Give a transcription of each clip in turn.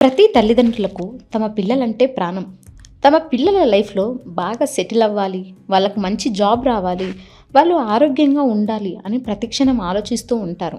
ప్రతి తల్లిదండ్రులకు తమ పిల్లలంటే ప్రాణం. తమ పిల్లల లైఫ్లో బాగా సెటిల్ అవ్వాలి వాళ్ళకు మంచి జాబ్ రావాలి వాళ్ళు ఆరోగ్యంగా ఉండాలి అని ప్రతిక్షణం ఆలోచిస్తూ ఉంటారు.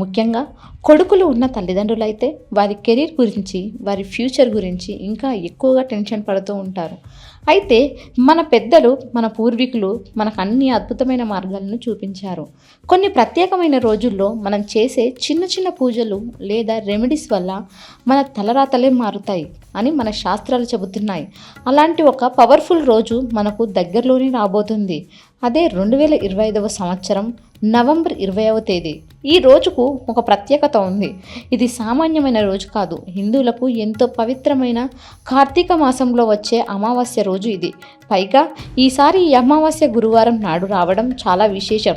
ముఖ్యంగా కొడుకులు ఉన్న తల్లిదండ్రులు అయితే వారి కెరీర్ గురించి వారి ఫ్యూచర్ గురించి ఇంకా ఎక్కువగా టెన్షన్ పడుతూ ఉంటారు. అయితే మన పెద్దలు మన పూర్వీకులు మనకు అన్ని అద్భుతమైన మార్గాలను చూపించారు. కొన్ని ప్రత్యేకమైన రోజుల్లో మనం చేసే చిన్న చిన్న పూజలు లేదా రెమెడీస్ వల్ల మన తలరాతలే మారుతాయి అని మన శాస్త్రాలు చెబుతున్నాయి. అలాంటి ఒక పవర్ఫుల్ రోజు మనకు దగ్గరలోనే రాబోతుంది. అదే రెండు వేల ఇరవై ఐదవ సంవత్సరం నవంబర్ ఇరవైవ తేదీ. ఈ రోజుకు ఒక ప్రత్యేకత ఉంది. ఇది సామాన్యమైన రోజు కాదు. హిందువులకు ఎంతో పవిత్రమైన కార్తీక మాసంలో వచ్చే అమావాస్య రోజు ఇది. పైగా ఈసారి ఈ అమావాస్య గురువారం నాడు రావడం చాలా విశేషం.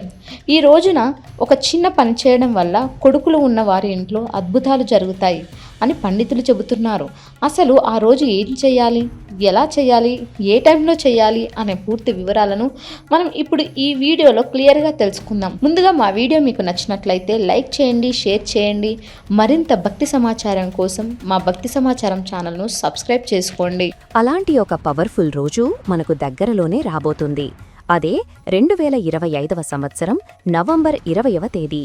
ఈ రోజున ఒక చిన్న పని చేయడం వల్ల కొడుకులు ఉన్న వారి ఇంట్లో అద్భుతాలు జరుగుతాయి అని పండితులు చెబుతున్నారు. అసలు ఆ రోజు ఏం చేయాలి? ఎలా చేయాలి ఏ టైంలో చేయాలి అనే పూర్తి వివరాలను మనం ఇప్పుడు ఈ వీడియోలో క్లియర్గా తెలుసుకుందాం. ముందుగా మా వీడియో మీకు నచ్చినట్లయితే లైక్ చేయండి షేర్ చేయండి. మరింత భక్తి సమాచారం కోసం మా భక్తి సమాచారం ఛానల్ను సబ్స్క్రైబ్ చేసుకోండి. అలాంటి ఒక పవర్ఫుల్ రోజు మనకు దగ్గరలోనే రాబోతుంది. అదే రెండు వేల ఇరవై ఐదవ సంవత్సరం నవంబర్ ఇరవయవ తేదీ.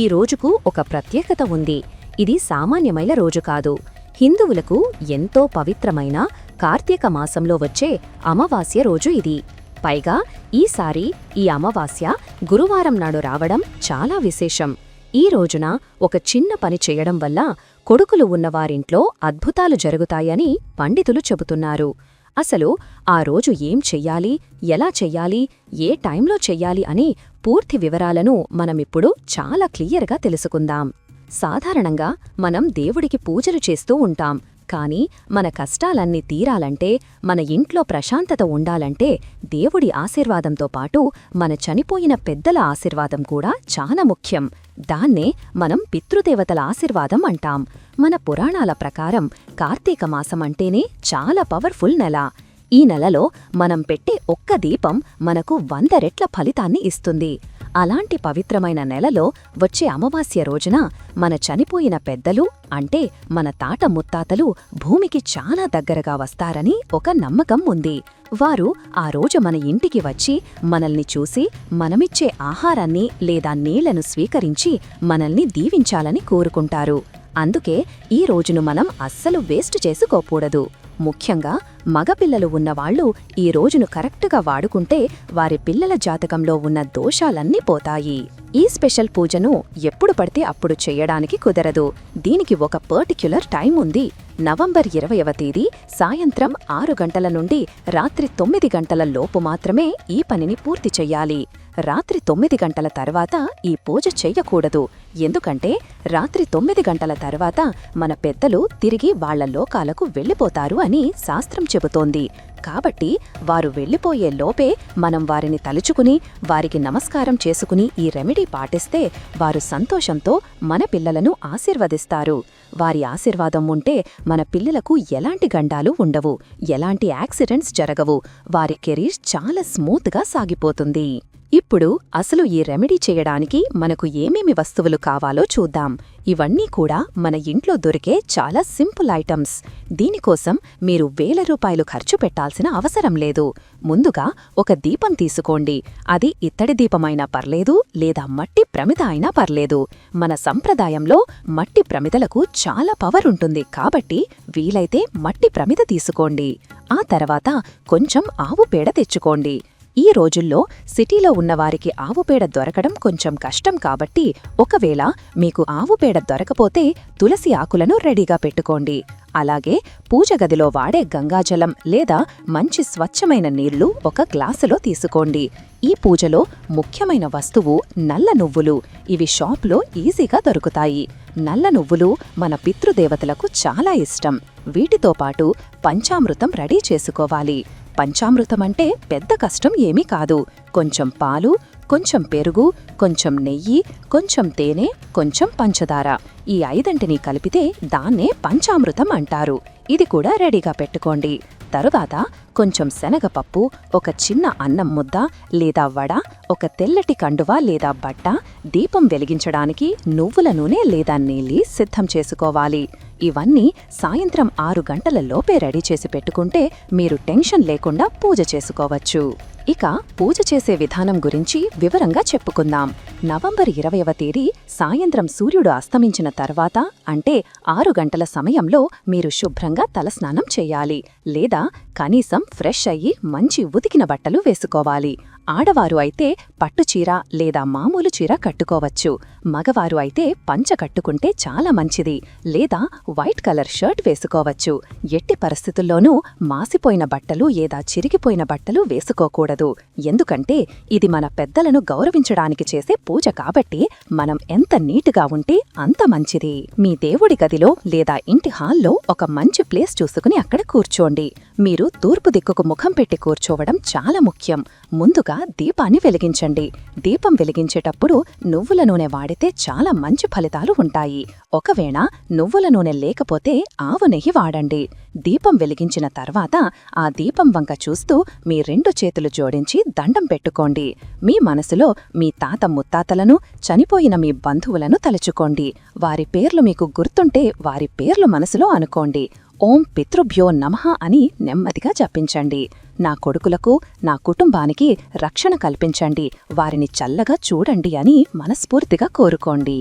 ఈ రోజుకు ఒక ప్రత్యేకత ఉంది. ఇది సామాన్యమైన రోజు కాదు. హిందువులకు ఎంతో పవిత్రమైన కార్తీక మాసంలో వచ్చే అమావాస్య రోజు ఇది. పైగా ఈసారి ఈ అమావాస్య గురువారం నాడు రావడం చాలా విశేషం. ఈ రోజున ఒక చిన్న పని చేయడం వల్ల కొడుకులు ఉన్నవారింట్లో అద్భుతాలు జరుగుతాయని పండితులు చెబుతున్నారు. అసలు ఆ రోజు ఏం చెయ్యాలి ఎలా చెయ్యాలి ఏ టైంలో చెయ్యాలి అని పూర్తి వివరాలను మనమిప్పుడు చాలా క్లియర్గా తెలుసుకుందాం. సాధారణంగా మనం దేవుడికి పూజలు చేస్తూ ఉంటాం. కానీ మన కష్టాలన్నీ తీరాలంటే మన ఇంట్లో ప్రశాంతత ఉండాలంటే దేవుడి ఆశీర్వాదంతో పాటు మన చనిపోయిన పెద్దల ఆశీర్వాదం కూడా చాలా ముఖ్యం. దాన్నే మనం పితృదేవతల ఆశీర్వాదం అంటాం. మన పురాణాల ప్రకారం కార్తీక మాసం అంటేనే చాలా పవర్ఫుల్ నెల. ఈ నెలలో మనం పెట్టే ఒక్క దీపం మనకు వంద రెట్ల ఫలితాన్ని ఇస్తుంది. అలాంటి పవిత్రమైన నెలలో వచ్చే అమావాస్య రోజున మన చనిపోయిన పెద్దలు అంటే మన తాట ముత్తాతలు భూమికి చాలా దగ్గరగా వస్తారని ఒక నమ్మకం ఉంది. వారు ఆ రోజు మన ఇంటికి వచ్చి మనల్ని చూసి మనమిచ్చే ఆహారాన్ని లేదా నీళ్ళను స్వీకరించి మనల్ని దీవించాలని కోరుకుంటారు. అందుకే ఈ రోజును మనం అస్సలు వేస్ట్ చేసుకోకూడదు. ముఖ్యంగా మగపిల్లలు ఉన్నవాళ్ళు ఈ రోజును కరెక్టుగా వాడుకుంటే వారి పిల్లల జాతకంలో ఉన్న దోషాలన్నీ పోతాయి. ఈ స్పెషల్ పూజను ఎప్పుడు పడితే అప్పుడు చెయ్యడానికి కుదరదు. దీనికి ఒక పర్టిక్యులర్ టైం ఉంది. నవంబర్ ఇరవయవ తేదీ సాయంత్రం ఆరు గంటల నుండి రాత్రి తొమ్మిది గంటల లోపు మాత్రమే ఈ పనిని పూర్తి చెయ్యాలి రాత్రి తొమ్మిది గంటల తర్వాత ఈ పూజ చెయ్యకూడదు ఎందుకంటే రాత్రి తొమ్మిది గంటల తర్వాత మన పెద్దలు తిరిగి వాళ్ళ లోకాలకు వెళ్ళిపోతారు అని శాస్త్రం చెబుతోంది. కాబట్టి వారు వెళ్ళిపోయే లోపే మనం వారిని తలుచుకుని వారికి నమస్కారం చేసుకుని ఈ రెమెడీ పాటిస్తే వారు సంతోషంతో మన పిల్లలను ఆశీర్వదిస్తారు. వారి ఆశీర్వాదం ఉంటే మన పిల్లలకు ఎలాంటి గండాలు ఉండవు ఎలాంటి యాక్సిడెంట్స్ జరగవు వారి కెరీర్ చాలా స్మూత్గా సాగిపోతుంది. ఇప్పుడు అసలు ఈ రెమెడీ చేయడానికి మనకు ఏమేమి వస్తువులు కావాలో చూద్దాం. ఇవన్నీ కూడా మన ఇంట్లో దొరికే చాలా సింపుల్ ఐటమ్స్. దీనికోసం మీరు వేల రూపాయలు ఖర్చు పెట్టాల్సిన అవసరం లేదు. ముందుగా ఒక దీపం తీసుకోండి. అది ఇత్తడి దీపమైనా పర్లేదు లేదా మట్టి ప్రమిద అయినా పర్లేదు. మన సంప్రదాయంలో మట్టి ప్రమిదలకు చాలా పవర్ ఉంటుంది. కాబట్టి వీలైతే మట్టి ప్రమిద తీసుకోండి. ఆ తర్వాత కొంచెం ఆవు పేడ తెచ్చుకోండి. ఈ రోజుల్లో సిటీలో ఉన్నవారికి ఆవుపేడ దొరకడం కొంచెం కష్టం కాబట్టి ఒకవేళ మీకు ఆవుపేడ దొరకపోతే తులసి ఆకులను రెడీగా పెట్టుకోండి. అలాగే పూజ గదిలో వాడే గంగాజలం లేదా మంచి స్వచ్ఛమైన నీళ్ళు ఒక గ్లాసులో తీసుకోండి. ఈ పూజలో ముఖ్యమైన వస్తువు నల్ల నువ్వులు. ఇవి షాప్లో ఈజీగా దొరుకుతాయి. నల్ల నువ్వులు మన పితృదేవతలకు చాలా ఇష్టం. వీటితో పాటు పంచామృతం రెడీ చేసుకోవాలి. పంచామృతమంటే పెద్ద కష్టం ఏమీ కాదు. కొంచెం పాలు కొంచెం పెరుగు కొంచెం నెయ్యి కొంచెం తేనె కొంచెం పంచదార. ఈ ఐదంటిని కలిపితే దాన్నే పంచామృతం అంటారు. ఇది కూడా రెడీగా పెట్టుకోండి. తరువాత కొంచెం శనగపప్పు ఒక చిన్న అన్నం ముద్ద లేదా వడ ఒక తెల్లటి కండువా లేదా బట్ట దీపం వెలిగించడానికి నువ్వుల నూనె లేదా నీళ్ళి సిద్ధం చేసుకోవాలి. ఇవన్నీ సాయంత్రం ఆరు గంటల లోపే రెడీ చేసి పెట్టుకుంటే మీరు టెన్షన్ లేకుండా పూజ చేసుకోవచ్చు. ఇక పూజ చేసే విధానం గురించి వివరంగా చెప్పుకుందాం. నవంబర్ ఇరవైవ తేదీ సాయంత్రం సూర్యుడు అస్తమించిన తర్వాత అంటే ఆరు గంటల సమయంలో మీరు శుభ్రంగా తలస్నానం చేయాలి. లేదా కనీసం ఫ్రెష్ అయ్యి మంచి ఉతికిన బట్టలు వేసుకోవాలి. ఆడవారు అయితే పట్టుచీర లేదా మామూలు చీర కట్టుకోవచ్చు. మగవారు అయితే పంచ కట్టుకుంటే చాలా మంచిది. లేదా వైట్ కలర్ షర్ట్ వేసుకోవచ్చు. ఎట్టి పరిస్థితుల్లోనూ మాసిపోయిన బట్టలు లేదా చిరిగిపోయిన బట్టలు వేసుకోకూడదు. ఎందుకంటే ఇది మన పెద్దలను గౌరవించడానికి చేసే పూజ కాబట్టి మనం ఎంత నీటుగా ఉంటే అంత మంచిది. మీ దేవుడి గదిలో లేదా ఇంటి హాల్లో ఒక మంచి ప్లేస్ చూసుకుని అక్కడ కూర్చోండి. మీరు తూర్పు దిక్కుకు ముఖం పెట్టి కూర్చోవడం చాలా ముఖ్యం. ముందుగా దీపాన్ని వెలిగించండి. దీపం వెలిగించేటప్పుడు నువ్వుల నూనె వాడి వాడితే చాలా మంచి ఫలితాలు ఉంటాయి. ఒకవేళ నువ్వుల నూనె లేకపోతే ఆవు నెయ్యి వాడండి. దీపం వెలిగించిన తర్వాత ఆ దీపం వంక చూస్తూ మీ రెండు చేతులు జోడించి దండం పెట్టుకోండి. మీ మనసులో మీ తాత ముత్తాతలను చనిపోయిన మీ బంధువులను తలుచుకోండి. వారి పేర్లు మీకు గుర్తుంటే వారి పేర్లు మనసులో అనుకోండి. ఓం పితృభ్యో నమః అని నెమ్మదిగా జపించండి. నా కొడుకులకు నా కుటుంబానికి రక్షణ కల్పించండి. వారిని చల్లగా చూడండి అని మనస్ఫూర్తిగా కోరుకోండి.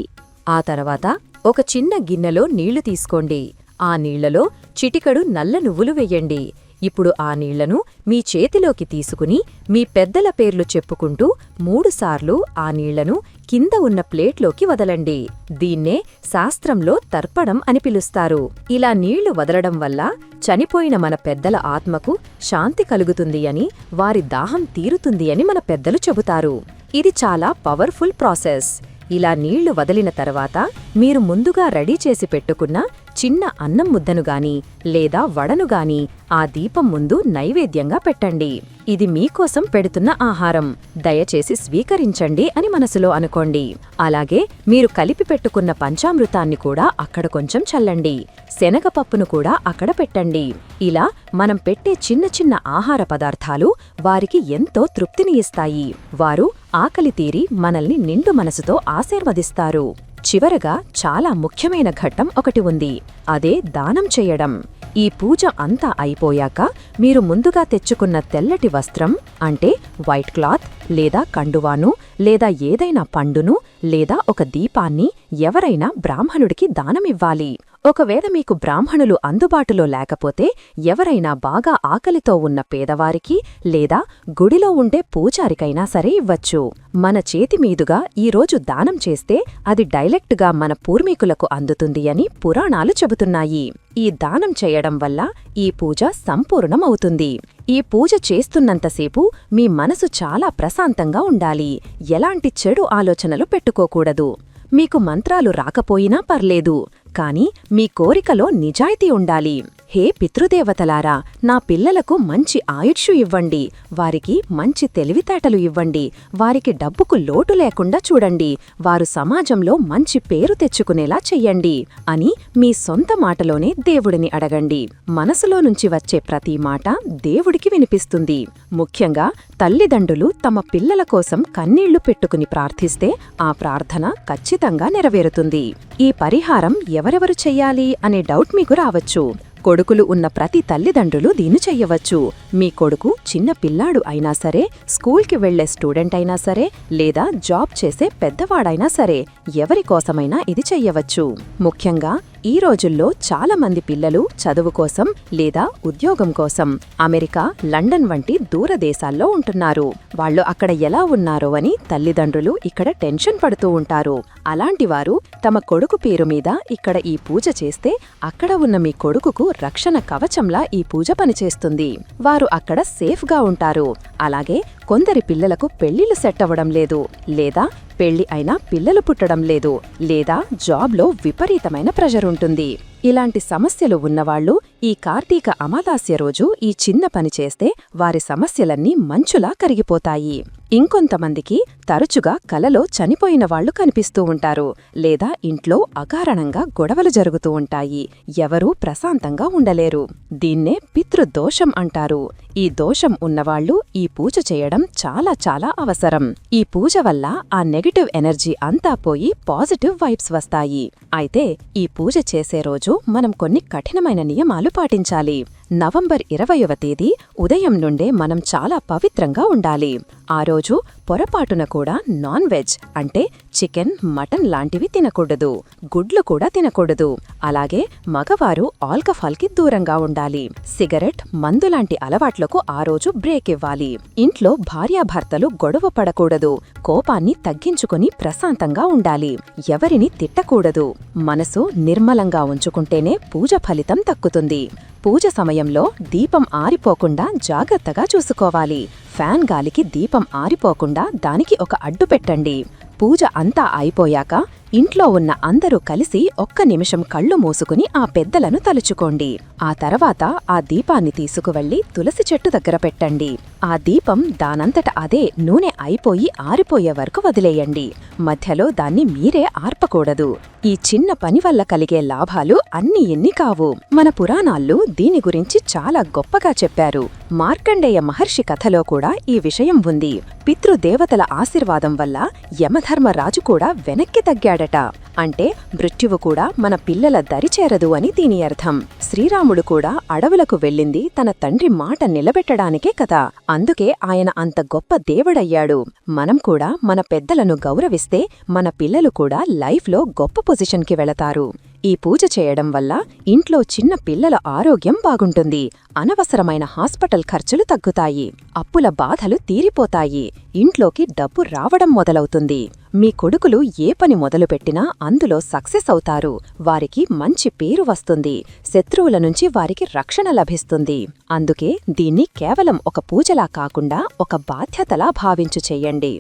ఆ తర్వాత ఒక చిన్న గిన్నెలో నీళ్ళు తీసుకోండి. ఆ నీళ్ళలో చిటికడు నల్ల నువ్వులు వెయ్యండి ఇప్పుడు ఆ నీళ్ళను మీ చేతిలోకి తీసుకుని మీ పెద్దల పేర్లు చెప్పుకుంటూ మూడుసార్లు ఆ నీళ్ళను కింద ఉన్న ప్లేట్లోకి వదలండి. దీన్నే శాస్త్రంలో తర్పణం అని పిలుస్తారు. ఇలా నీళ్ళు వదలడం వల్ల చనిపోయిన మన పెద్దల ఆత్మకు శాంతి కలుగుతుంది అని వారి దాహం తీరుతుంది అని మన పెద్దలు చెబుతారు. ఇది చాలా పవర్ఫుల్ ప్రాసెస్. ఇలా నీళ్ళు వదిలిన తర్వాత మీరు ముందుగా రెడీ చేసి పెట్టుకున్న చిన్న అన్నం ముద్దను గాని లేదా వడను గాని ఆ దీపం ముందు నైవేద్యంగా పెట్టండి. ఇది మీకోసం పెడుతున్న ఆహారం. దయచేసి స్వీకరించండి అని మనసులో అనుకోండి. అలాగే మీరు కలిపి పెట్టుకున్న పంచామృతాన్ని కూడా అక్కడ కొంచెం చల్లండి. శనగపప్పును కూడా అక్కడ పెట్టండి. ఇలా మనం పెట్టే చిన్న చిన్న ఆహార పదార్థాలు వారికి ఎంతో తృప్తిని ఇస్తాయి. వారు ఆకలి తీరి మనల్ని నిండు మనసుతో ఆశీర్వదిస్తారు. చివరగా చాలా ముఖ్యమైన ఘట్టం ఒకటి ఉంది. అదే దానం చేయడం. ఈ పూజ అంతా అయిపోయాక మీరు ముందుగా తెచ్చుకున్న తెల్లటి వస్త్రం అంటే వైట్ క్లాత్ లేదా కండువాను లేదా ఏదైనా పండును లేదా ఒక దీపాన్ని ఎవరైనా బ్రాహ్మణుడికి దానమివ్వాలి. ఒకవేళ మీకు బ్రాహ్మణులు అందుబాటులో లేకపోతే ఎవరైనా బాగా ఆకలితో ఉన్న పేదవారికి లేదా గుడిలో ఉండే పూజారికైనా సరే ఇవ్వచ్చు. మన చేతి మీదుగా ఈరోజు దానం చేస్తే అది డైరెక్ట్గా మన పూర్వీకులకు అందుతుంది అని పురాణాలు చెబుతున్నాయి. ఈ దానం చేయడం వల్ల ఈ పూజ సంపూర్ణమవుతుంది. ఈ పూజ చేస్తున్నంతసేపు మీ మనసు చాలా ప్రశాంతంగా ఉండాలి. ఎలాంటి చెడు ఆలోచనలు పెట్టుకోకూడదు. మీకు మంత్రాలు రాకపోయినా పర్లేదు. కానీ మీ కోరికలో నిజాయితీ ఉండాలి. హే పితృదేవతలారా నా పిల్లలకు మంచి ఆయుష్షు ఇవ్వండి. వారికి మంచి తెలివితేటలు ఇవ్వండి. వారికి డబ్బుకు లోటు లేకుండా చూడండి. వారు సమాజంలో మంచి పేరు తెచ్చుకునేలా చెయ్యండి అని మీ సొంత మాటలోనే దేవుడిని అడగండి. మనసులో నుంచి వచ్చే ప్రతి మాట దేవుడికి వినిపిస్తుంది. ముఖ్యంగా తల్లిదండ్రులు తమ పిల్లల కోసం కన్నీళ్ళు పెట్టుకుని ప్రార్థిస్తే ఆ ప్రార్థన ఖచ్చితంగా నెరవేరుతుంది. ఈ పరిహారం ఎవరెవరు చెయ్యాలి అనే డౌట్ మీకు రావచ్చు. కొడుకులు ఉన్న ప్రతి తల్లిదండ్రులు దీన్ని చెయ్యవచ్చు. మీ కొడుకు చిన్న పిల్లాడు అయినా సరే స్కూల్కి వెళ్ళే స్టూడెంట్ అయినా సరే లేదా జాబ్ చేసే పెద్దవాడైనా సరే ఎవరి కోసమైనా ఇది చెయ్యవచ్చు. ముఖ్యంగా ఈ రోజుల్లో చాలామంది పిల్లలు చదువు కోసం లేదా ఉద్యోగం కోసం అమెరికా లండన్ వంటి దూరదేశాల్లో ఉంటున్నారు. వాళ్ళు అక్కడ ఎలా ఉన్నారో అని తల్లిదండ్రులు ఇక్కడ టెన్షన్ పడుతూ ఉంటారు. అలాంటి వారు తమ కొడుకు పేరు మీద ఇక్కడ ఈ పూజ చేస్తే అక్కడ ఉన్న మీ కొడుకుకు రక్షణ కవచంలా ఈ పూజ పనిచేస్తుంది. వారు అక్కడ సేఫ్గా ఉంటారు. అలాగే కొందరి పిల్లలకు పెళ్ళిళ్ళు సెట్ అవ్వడం లేదు. లేదా పెళ్ళి అయినా పిల్లలు పుట్టడం లేదు లేదా జాబ్లో విపరీతమైన ప్రెషర్ ఉంటుంది. ఇలాంటి సమస్యలు ఉన్నవాళ్ళు ఈ కార్తీక అమావాస్య రోజు ఈ చిన్న పని చేస్తే వారి సమస్యలన్నీ మంచులా కరిగిపోతాయి. ఇంకొంతమందికి తరచుగా కలలో చనిపోయిన వాళ్ళు కనిపిస్తూ ఉంటారు లేదా ఇంట్లో అకారణంగా గొడవలు జరుగుతూ ఉంటాయి. ఎవరూ ప్రశాంతంగా ఉండలేరు. దీన్నే పితృదోషం అంటారు. ఈ దోషం ఉన్నవాళ్ళు ఈ పూజ చేయడం చాలా చాలా అవసరం. ఈ పూజ వల్ల ఆ నెగటివ్ ఎనర్జీ అంతా పోయి పాజిటివ్ వైబ్స్ వస్తాయి. అయితే ఈ పూజ చేసే రోజు మనం కొన్ని కఠినమైన నియమాలు పాటించాలి. నవంబర్ ఇరవయవ తేదీ ఉదయం నుండే మనం చాలా పవిత్రంగా ఉండాలి. ఆ రోజు పొరపాటున కూడా నాన్ వెజ్ అంటే చికెన్ మటన్ లాంటివి తినకూడదు. గుడ్లు కూడా తినకూడదు. అలాగే మగవారు ఆల్కహాల్కి దూరంగా ఉండాలి. సిగరెట్ మందు లాంటి అలవాట్లకు ఆ రోజు బ్రేక్ ఇవ్వాలి. ఇంట్లో భార్యాభర్తలు గొడవ పడకూడదు. కోపాన్ని తగ్గించుకుని ప్రశాంతంగా ఉండాలి. ఎవరిని తిట్టకూడదు. మనసు నిర్మలంగా ఉంచుకుంటేనే పూజ ఫలితం దక్కుతుంది. పూజ సమయంలో దీపం ఆరిపోకుండా జాగ్రత్తగా చూసుకోవాలి. ఫ్యాన్ గాలికి దీపం ఆరిపోకుండా దానికి ఒక అడ్డు పెట్టండి. పూజ అంతా అయిపోయాక ఇంట్లో ఉన్న అందరూ కలిసి ఒక్క నిమిషం కళ్ళు మూసుకుని ఆ పెద్దలను తలుచుకోండి. ఆ తర్వాత ఆ దీపాన్ని తీసుకువెళ్ళి తులసి చెట్టు దగ్గర పెట్టండి. ఆ దీపం దానంతట అదే నూనె అయిపోయి ఆరిపోయే వరకు వదిలేయండి. మధ్యలో దాన్ని మీరే ఆర్పకూడదు. ఈ చిన్న పని వల్ల కలిగే లాభాలు అన్ని ఎన్ని కావు. మన పురాణాల్లో దీని గురించి చాలా గొప్పగా చెప్పారు. మార్కండేయ మహర్షి కథలో కూడా ఈ విషయం ఉంది. పితృదేవతల ఆశీర్వాదం వల్ల యమధర్మరాజు కూడా వెనక్కి తగ్గాడు. చేశాడట అంటే మృత్యువు కూడా మన పిల్లల దరి చేరదు అని దీని అర్థం. శ్రీరాముడు కూడా అడవులకు వెళ్ళింది తన తండ్రి మాట నిలబెట్టడానికే కదా. అందుకే ఆయన అంత గొప్ప దేవుడయ్యాడు. మనం కూడా మన పెద్దలను గౌరవిస్తే మన పిల్లలు కూడా లైఫ్లో గొప్ప పొజిషన్కి వెళతారు. ఈ పూజ చేయడం వల్ల ఇంట్లో చిన్న పిల్లల ఆరోగ్యం బాగుంటుంది. అనవసరమైన హాస్పిటల్ ఖర్చులు తగ్గుతాయి. అప్పుల బాధలు తీరిపోతాయి. ఇంట్లోకి డబ్బు రావడం మొదలవుతుంది. మీ కొడుకులు ఏ పని మొదలుపెట్టినా అందులో సక్సెస్ అవుతారు. వారికి మంచి పేరు వస్తుంది. శత్రువుల నుంచి వారికి రక్షణ లభిస్తుంది. అందుకే దీన్ని కేవలం ఒక పూజలా కాకుండా ఒక బాధ్యతలా భావించు చెయ్యండి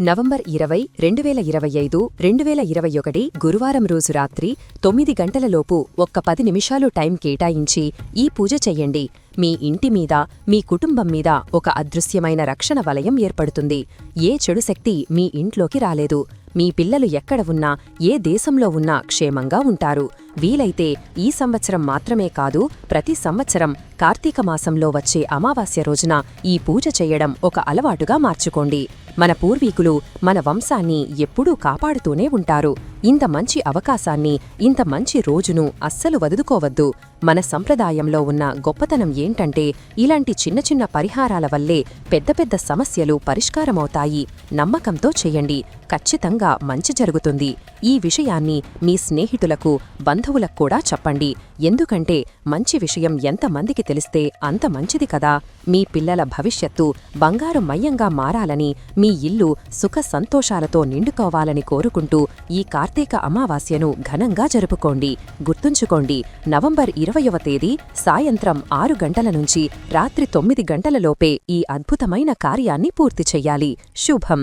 నవంబర్ ఇరవై రెండు వేల ఇరవై ఐదు రెండు వేల ఇరవై ఒకటి గురువారం రోజు రాత్రి తొమ్మిది గంటలలోపు ఒక్క పది నిమిషాలు టైం కేటాయించి ఈ పూజ చెయ్యండి మీ ఇంటి మీద మీ కుటుంబం మీద ఒక అదృశ్యమైన రక్షణ వలయం ఏర్పడుతుంది. ఏ చెడు శక్తి మీ ఇంట్లోకి రాలేదు. మీ పిల్లలు ఎక్కడ ఉన్నా ఏ దేశంలో ఉన్నా క్షేమంగా ఉంటారు. వీలైతే ఈ సంవత్సరం మాత్రమే కాదు ప్రతి సంవత్సరం కార్తీక మాసంలో వచ్చే అమావాస్య రోజున ఈ పూజ చేయడం ఒక అలవాటుగా మార్చుకోండి. మన పూర్వీకులు మన వంశాన్ని ఎప్పుడూ కాపాడుతూనే ఉంటారు. ఇంత మంచి అవకాశాన్ని ఇంత మంచి రోజును అస్సలు వదులుకోవద్దు. మన సంప్రదాయంలో ఉన్న గొప్పతనం ఏంటంటే ఇలాంటి చిన్న చిన్న పరిహారాల వల్లే పెద్ద పెద్ద సమస్యలు పరిష్కారమవుతాయి. నమ్మకంతో చేయండి. ఖచ్చితంగా ఖచ్చితంగా మంచి జరుగుతుంది. ఈ విషయాన్ని మీ స్నేహితులకు బంధువులకు కూడా చెప్పండి. ఎందుకంటే మంచి విషయం ఎంతమందికి తెలిస్తే అంత మంచిది కదా. మీ పిల్లల భవిష్యత్తు బంగారు మయంగా మారాలని మీ ఇల్లు సుఖ సంతోషాలతో నిండుకోవాలని కోరుకుంటూ ఈ కార్తీక అమావాస్యను ఘనంగా జరుపుకోండి. గుర్తుంచుకోండి నవంబర్ ఇరవయవ తేదీ సాయంత్రం ఆరు గంటల నుంచి రాత్రి తొమ్మిది గంటలలోపే ఈ అద్భుతమైన కార్యాన్ని పూర్తి చెయ్యాలి శుభం.